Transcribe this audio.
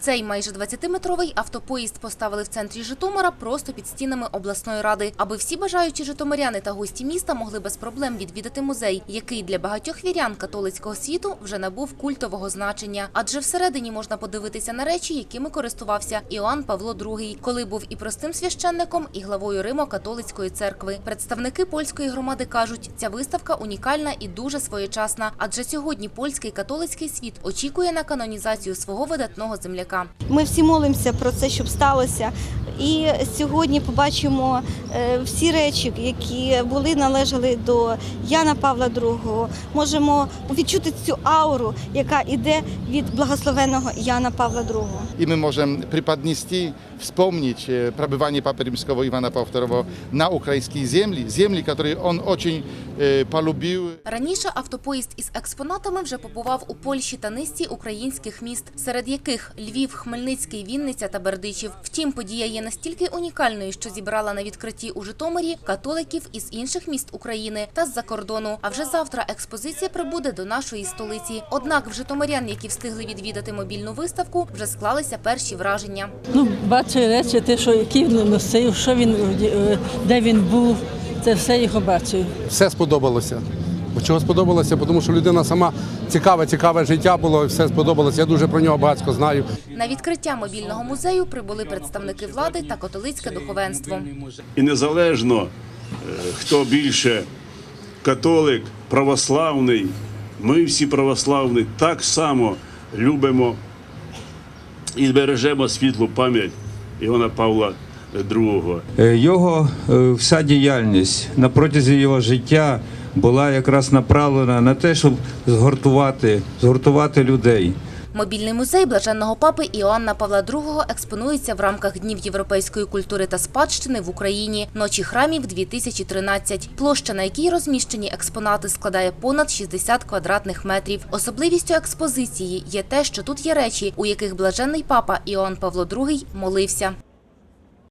Цей майже 20-метровий автопоїзд поставили в центрі Житомира просто під стінами обласної ради, аби всі бажаючі житомиряни та гості міста могли без проблем відвідати музей, який для багатьох вірян католицького світу вже набув культового значення. Адже всередині можна подивитися на речі, якими користувався Іоанн Павло II, коли був і простим священником, і главою Римо-католицької церкви. Представники польської громади кажуть, ця виставка унікальна і дуже своєчасна, адже сьогодні польський католицький світ очікує на канонізацію свого видатного земляка. Ми всі молимося про це, щоб сталося. І сьогодні побачимо е, всі речі, які були належали до Яна Павла II. Можемо відчути цю ауру, яка йде від благословеного Яна Павла II. i my możemy przypadniści wspomnieć e, prabywanie Papy Rzymskiego Iwana Pawła II na ukraińskiej ziemi, ziemi, której on очень e, polubił. Раніше автопоїзд із експонатами вже побував у Польщі та низці українських міст, серед яких Львів, Хмельницький, Вінниця та Бердичів. Втім, подія є настільки унікальною, що зібрала на відкритті у Житомирі католиків із інших міст України та з-за кордону. А вже завтра експозиція прибуде до нашої столиці. Однак в житомирян, які встигли відвідати мобільну виставку, вже склалися перші враження. Ну, бачу речі, те, що які він носив, що він е, де він був, це все його бачу. все сподобалося. Бо Чого сподобалося? Бо Тому що людина сама цікаве, цікаве життя було, і все сподобалося. Я дуже про нього багатько знаю. На відкриття мобільного музею прибули представники влади та католицьке духовенство. І незалежно, е, хто більше католик, православний, ми всі православні так само любимо і бережемо світлу пам'ять Івана Павла II. Е, Його е, вся діяльність на протязі його життя була якраз направлена на те, щоб згуртувати, згуртувати людей. Мобільний музей блаженного папи Іоанна Павла II експонується в рамках Днів європейської культури та спадщини в Україні «Ночі храмів 2013». Площа, на якій розміщені експонати, складає понад 60 квадратних метрів. Особливістю експозиції є те, що тут є речі, у яких блаженний папа Іоанн Павло II молився.